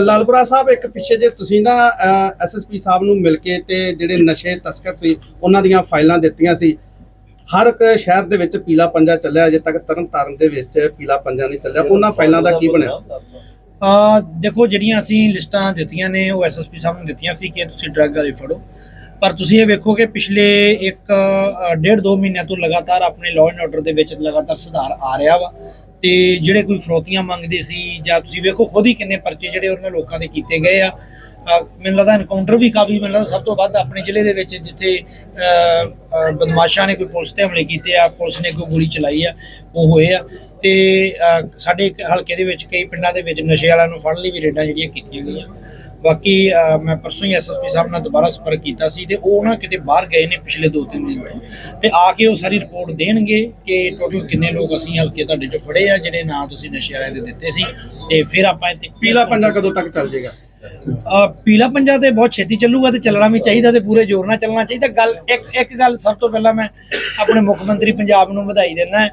ਲਾਲਪੁਰਾ ਸਾਹਿਬ ਇੱਕ ਪਿੱਛੇ ਜੇ ਤੁਸੀਂ ਨਾ ਐਸਐਸਪੀ ਸਾਹਿਬ ਨੂੰ ਮਿਲ ਕੇ ਤੇ ਜਿਹੜੇ ਨਸ਼ੇ ਤਸਕਰ ਸੀ ਉਹਨਾਂ ਦੀਆਂ ਫਾਈਲਾਂ ਦਿੱਤੀਆਂ ਸੀ। ਹਰ ਇੱਕ ਸ਼ਹਿਰ ਦੇ ਵਿੱਚ ਪੀਲਾ ਪੰਜਾ ਚੱਲਿਆ ਅਜੇ ਤੱਕ ਤਰਨ ਤਾਰਨ ਦੇ ਵਿੱਚ ਪੀਲਾ ਪੰਜਾ ਨਹੀਂ ਚੱਲਿਆ। ਉਹਨਾਂ ਫਾਈਲਾਂ ਦਾ ਕੀ ਬਣਿਆ? ਆ ਦੇਖੋ ਜਿਹੜੀਆਂ ਅਸੀਂ ਲਿਸਟਾਂ ਦਿੱਤੀਆਂ ਨੇ ਉਹ ਐਸਐਸਪੀ ਸਾਹਿਬ ਨੂੰ ਦਿੱਤੀਆਂ ਸੀ ਕਿ ਤੁਸੀਂ ਡਰੱਗ ਵਾਲੇ ਫੜੋ। ਪਰ ਤੁਸੀਂ ਇਹ ਵੇਖੋ ਕਿ ਪਿਛਲੇ ਇੱਕ ਡੇਢ ਦੋ ਮਹੀਨਿਆਂ ਤੋਂ ਲਗਾਤਾਰ ਆਪਣੇ ਲਾਅ ਐਂਡ ਆਰਡਰ ਦੇ ਵਿੱਚ ਲਗਾਤਾਰ ਸੁਧਾਰ ਆ ਰਿਹਾ ਵਾ। ਤੇ ਜਿਹੜੇ ਕੋਈ ਫਰੋਤੀਆਂ ਮੰਗਦੇ ਸੀ ਜਾਂ ਤੁਸੀਂ ਵੇਖੋ ਖੁਦ ਹੀ ਕਿੰਨੇ ਪਰਚੇ ਜਿਹੜੇ ਉਹਨਾਂ ਲੋਕਾਂ ਦੇ ਕੀਤੇ ਗਏ ਆ। ਮੈਨੂੰ ਲੱਗਦਾ ਐਨਕਾਊਂਟਰ ਵੀ ਕਾਫੀ, ਮੈਨੂੰ ਲੱਗਦਾ ਸਭ ਤੋਂ ਵੱਧ ਆਪਣੇ ਜ਼ਿਲ੍ਹੇ ਦੇ ਵਿੱਚ ਜਿੱਥੇ ਬਦਮਾਸ਼ਾਂ ਨੇ ਕੋਈ ਪੁਲਿਸ ਤੇ ਹਮਲੇ ਕੀਤੇ ਆ, ਪੁਲਿਸ ਨੇ ਕੋਈ ਗੋਲੀ ਚਲਾਈ ਆ, ਉਹ ਹੋਏ ਆ। ਤੇ ਸਾਡੇ ਇੱਕ ਹਲਕੇ ਦੇ ਵਿੱਚ ਕਈ ਪਿੰਡਾਂ ਦੇ ਵਿੱਚ ਨਸ਼ੇ ਵਾਲਿਆਂ ਨੂੰ ਫੜਨ ਲਈ ਵੀ ਰੇਡਾਂ ਜਿਹੜੀਆਂ ਕੀਤੀਆਂ ਗਈਆਂ। ਬਾਕੀ ਮੈਂ ਪਰਸੋਂ ਹੀ ਐਸਐਸਪੀ ਸਾਹਿਬ ਨਾਲ ਦੁਬਾਰਾ ਸੰਪਰਕ ਕੀਤਾ ਸੀ ਤੇ ਉਹ ਨਾ ਕਿਤੇ ਬਾਹਰ ਗਏ ਨੇ ਪਿਛਲੇ 2-3 ਦਿਨ ਤੋਂ। ਤੇ ਆ ਕੇ ਉਹ ਸਾਰੀ ਰਿਪੋਰਟ ਦੇਣਗੇ ਕਿ ਟੋਟਲ ਕਿੰਨੇ ਲੋਕ ਅਸੀਂ ਹਲਕੇ ਤੁਹਾਡੇ ਚੋਂ ਫੜੇ ਆ, ਜਿਹੜੇ ਨਾਂ ਤੁਸੀਂ ਨਸ਼ੇ ਵਾਲਿਆਂ ਦੇ ਦਿੱਤੇ ਸੀ। ਤੇ ਫਿਰ ਆਪਾਂ ਇੱਥੇ ਪੀਲਾ ਪੰਜਾ ਕਦੋਂ ਤੱਕ ਚੱਲ ਜਾਏਗਾ? ਪੀਲਾ ਪੰਜਾ ਤੇ ਬਹੁਤ ਛੇਤੀ ਚੱਲੂਗਾ ਤੇ ਚੱਲਣਾ ਵੀ ਚਾਹੀਦਾ ਤੇ ਪੂਰੇ ਜ਼ੋਰ ਨਾਲ ਚੱਲਣਾ ਚਾਹੀਦਾ। ਗੱਲ ਇੱਕ ਇੱਕ ਗੱਲ ਸਭ ਤੋਂ ਪਹਿਲਾਂ ਮੈਂ ਆਪਣੇ ਮੁੱਖ ਮੰਤਰੀ ਪੰਜਾਬ ਨੂੰ ਵਧਾਈ ਦਿੰਦਾ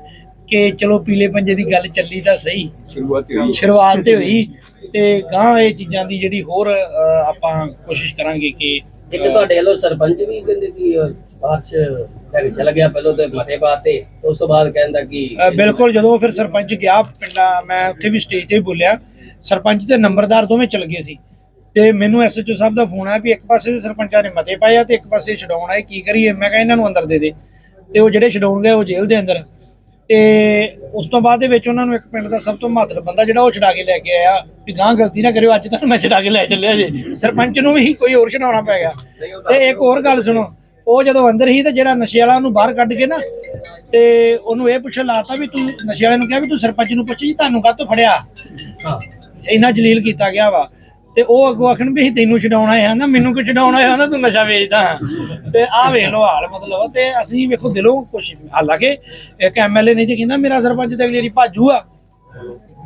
ਕਿ ਚਲੋ ਪੀਲੇ ਪੰਜੇ ਦੀ ਗੱਲ ਚੱਲੀ ਤਾਂ ਸਹੀ ਸ਼ੁਰੂਆਤ ਹੋਈ। ਸ਼ੁਰੂਆਤ ਤੇ ਹੋਈ ਤੇ ਗਾਂ ਇਹ ਚੀਜ਼ਾਂ ਦੀ ਜਿਹੜੀ ਹੋਰ ਆਪਾਂ ਕੋਸ਼ਿਸ਼ ਕਰਾਂਗੇ ਕਿ ਇੱਕ ਤੁਹਾਡੇ ਵੱਲੋਂ ਸਰਪੰਚ ਵੀ ਕਹਿੰਦੇ ਕਿ ਸਿਫਾਰਸ਼ ਲੈ ਕੇ ਚਲਾ ਗਿਆ ਪਹਿਲਾਂ ਤੇ ਮਤੇ ਬਾਤੇ ਉਸ ਤੋਂ ਬਾਅਦ ਕਹਿੰਦਾ ਕਿ ਬਿਲਕੁਲ ਜਦੋਂ ਫਿਰ ਸਰਪੰਚ ਗਿਆ ਪਿੰਡਾਂ ਮੈਂ ਉੱਥੇ ਵੀ ਸਟੇਜ ਤੇ ਬੋਲਿਆ। ਸਰਪੰਚ ਤੇ ਨੰਬਰਦਾਰ ਦੋਵੇਂ ਚਲ ਗਏ ਸੀ। ਤੇ ਮੈਨੂੰ ਐਸਐਚਓ ਸਾਹਿਬ ਦਾ ਫੋਨ ਆਇਆ ਵੀ ਇੱਕ ਪਾਸੇ ਦੇ ਸਰਪੰਚਾਂ ਨੇ ਮਤੇ ਪਾਏ ਆ ਤੇ ਇੱਕ ਪਾਸੇ ਛਡਾਉਣ ਆਏ ਕੀ ਕਰੀਏ? ਮੈਂ ਕਿਹਾ ਇਹਨਾਂ ਨੂੰ ਅੰਦਰ ਦੇ ਦੇ। ਤੇ ਉਹ ਜਿਹੜੇ ਛਡਾਉਣ ਗਏ ਉਹ ਜੇਲ੍ਹ ਦੇ ਅੰਦਰ। ਤੇ ਉਸ ਤੋਂ ਬਾਅਦ ਦੇ ਵਿੱਚ ਉਹਨਾਂ ਨੂੰ ਇੱਕ ਪਿੰਡ ਦਾ ਸਭ ਤੋਂ ਮਹੱਤਵ ਬੰਦਾ ਜਿਹੜਾ ਉਹ ਛਡਾ ਕੇ ਲੈ ਕੇ ਆਇਆ। ਵੀ ਗਾਂ ਗਲਤੀ ਨਾ ਕਰਿਓ ਅੱਜ ਤੁਹਾਨੂੰ ਮੈਂ ਛਡਾ ਕੇ ਲੈ ਚੱਲਿਆ ਜੇ। ਸਰਪੰਚ ਨੂੰ ਵੀ ਕੋਈ ਹੋਰ ਛਡਾਉਣਾ ਪੈ ਗਿਆ। ਤੇ ਇੱਕ ਹੋਰ ਗੱਲ ਸੁਣੋ ਉਹ ਜਦੋਂ ਅੰਦਰ ਹੀ ਤੇ ਜਿਹੜਾ ਨਸ਼ੇ ਵਾਲਾ ਉਹਨੂੰ ਬਾਹਰ ਕੱਢ ਕੇ ਨਾ ਤੇ ਉਹਨੂੰ ਇਹ ਪੁੱਛਣ ਲਾਤਾ ਵੀ ਤੂੰ ਨਸ਼ੇ ਵਾਲੇ ਨੂੰ ਕਿਹਾ ਵੀ ਤੂੰ ਸਰਪੰਚ ਨੂੰ ਪੁੱਛ ਜੀ ਤੁਹਾਨੂੰ ਕਾਹਤੋਂ ਫੜਿਆ? ਹਾਂ। ਇੰਨਾ ਜਲੀਲ ਕੀਤਾ ਗਿਆ ਵਾ। ਤੇ ਉਹ ਅੱਗੋਂ ਆਖਣ ਵੀ ਅਸੀਂ ਤੈਨੂੰ ਛਡਾਉਣਾ ਹੈ ਨਾ, ਮੈਨੂੰ ਕਿ ਛਡਾਉਣਾ ਹੈ ਨਾ, ਤੂੰ ਨਸ਼ਾ ਵੇਚਦਾ ਤੇ ਆਹ ਵੇਖ ਲਓ ਹਾਲ ਮਤਲਬ ਤੇ ਅਸੀਂ ਵੇਖੋ ਦਿਲੋਂ ਕੁਛ ਹਾਲਾਂਕਿ ਇੱਕ ਐਮਐਲਏ ਨਹੀਂ ਤੇ ਕਹਿੰਦਾ ਮੇਰਾ ਸਰਪੰਚ ਤੇ ਅਗਲੀ ਵਾਰੀ ਭਾਜੂ ਆ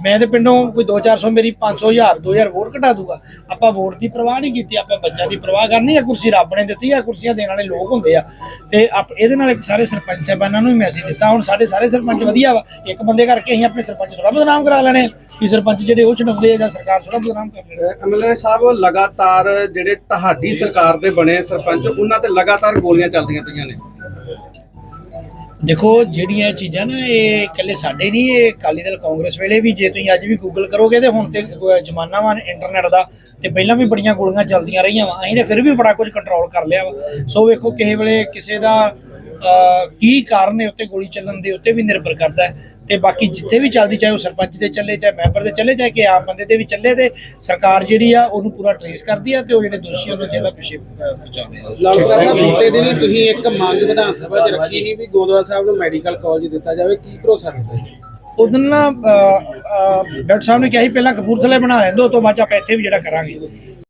ਮੈਂ ਤੇ ਪਿੰਡੋਂ ਕੋਈ 2-400 ਮੇਰੀ 500 ਹਜ਼ਾਰ 2000 ਵੋਟ ਘਟਾ ਦੂਗਾ। ਆਪਾਂ ਵੋਟ ਦੀ ਪਰਵਾਹ ਨਹੀਂ ਕੀਤੀ, ਆਪਾਂ ਬੱਚਿਆਂ ਦੀ ਪਰਵਾਹ ਕਰਨੀ ਆ, ਕੁਰਸੀ ਰੱਬ ਨੇ ਦਿੱਤੀ ਆ, ਕੁਰਸੀਆਂ ਦੇਣ ਵਾਲੇ ਲੋਕ ਹੁੰਦੇ ਆ। ਤੇ ਆਪ, ਇਹਦੇ ਨਾਲ ਇੱਕ ਸਾਰੇ ਸਰਪੰਚ ਸਾਹਿਬਾਨਾਂ ਨੂੰ ਵੀ ਮੈਸੇਜ ਦਿੱਤਾ, ਹੁਣ ਸਾਡੇ ਸਾਰੇ ਸਰਪੰਚ ਵਧੀਆ ਵਾ, ਇੱਕ ਬੰਦੇ ਕਰਕੇ ਅਸੀਂ ਆਪਣੇ ਸਰਪੰਚ ਥੋੜਾ ਬਦਨਾਮ ਕਰਾ ਲੈਣੇ ਕਿ ਸਰਪੰਚ ਜਿਹੜੇ ਉਹ ਛਡਾਉਂਦੇ ਆ ਜਾਂ ਸਰਕਾਰ ਥੋੜਾ ਬਦਨਾਮ ਕਰ ਲੈਣੀ ਐਮਐਲਏ ਸਾਹਿਬ, ਲਗਾਤਾਰ ਜਿਹੜੇ ਤੁਹਾਡੀ ਸਰਕਾਰ ਦੇ ਬਣੇ ਸਰਪੰਚ, ਉਹਨਾਂ ਤੇ ਲਗਾਤਾਰ ਗੋਲੀਆਂ ਚੱਲਦੀਆਂ ਪਈਆਂ ਨੇ। ਦੇਖੋ, ਜਿਹੜੀਆਂ ਇਹ ਚੀਜ਼ਾਂ ਨਾ, ਇਹ ਇਕੱਲੇ ਸਾਡੇ ਨਹੀਂ, ਇਹ ਅਕਾਲੀ ਦਲ ਕਾਂਗਰਸ ਵੇਲੇ ਵੀ, ਜੇ ਤੁਸੀਂ ਅੱਜ ਵੀ ਗੂਗਲ ਕਰੋਗੇ ਤੇ ਹੁਣ ਤੇ ਜ਼ਮਾਨਾ ਵਾ ਇੰਟਰਨੈਟ ਦਾ, ਤੇ ਪਹਿਲਾਂ ਵੀ ਬੜੀਆਂ ਗੋਲੀਆਂ ਚੱਲਦੀਆਂ ਰਹੀਆਂ ਵਾ, ਅਸੀਂ ਤੇ ਫਿਰ ਵੀ ਬੜਾ ਕੁਝ ਕੰਟਰੋਲ ਕਰ ਲਿਆ ਵਾ। ਸੋ ਵੇਖੋ, ਕਿਸੇ ਵੇਲੇ ਕਿਸੇ ਦਾ ਕੀ ਕਾਰਨ ਹੈ ਉੱਤੇ ਗੋਲੀ ਚੱਲਣ ਦੇ ਉੱਤੇ ਵੀ ਨਿਰਭਰ ਕਰਦਾ ਹੈ। ਤੇ ਬਾਕੀ ਜਿੱਥੇ ਵੀ ਚੱਲਦੀ ਚਾਹੇ ਉਹ ਸਰਪੰਚ ਤੇ ਚੱਲੇ ਚਾਹੇ ਮੈਂਬਰ ਤੇ ਚੱਲੇ ਚਾਹੇ ਕਿ ਆਮ ਬੰਦੇ ਤੇ ਵੀ ਚੱਲੇ ਤੇ ਸਰਕਾਰ ਜਿਹੜੀ ਆ ਉਹਨੂੰ ਪੂਰਾ ਟ੍ਰੇਸ ਕਰਦੀ ਆ ਤੇ ਉਹ ਜਿਹੜੇ ਦੋਸ਼ੀ ਉਹਨੂੰ ਜੇਲ੍ਹਾਂ ਪਿੱਛੇ ਪਹੁੰਚਾਉਂਦੇ ਆ। ਲਾਲਪੁਰਾ ਸਾਹਿਬ ਬੀਤੇ ਦਿਨੀ ਤੁਸੀਂ ਇੱਕ ਮੰਗ ਵਿਧਾਨ ਸਭਾ 'ਚ ਰੱਖੀ ਸੀ ਵੀ ਗੋਦਵਾਲ ਸਾਹਿਬ ਨੂੰ ਮੈਡੀਕਲ ਕਾਲਜ ਦਿੱਤਾ ਜਾਵੇ ਕੀ ਭਰੋਸਾ ਜੀ ਉਦੋਂ ਨਾ ਡਾਕਟਰ ਸਾਹਿਬ ਨੇ ਕਿਹਾ ਸੀ ਪਹਿਲਾਂ ਕਪੂਰਥਲੇ ਬਣਾ ਲੈਂਦੇ ਤੋਂ ਬਾਅਦ ਆਪਾਂ ਇੱਥੇ ਵੀ ਜਿਹੜਾ ਕਰਾਂਗੇ।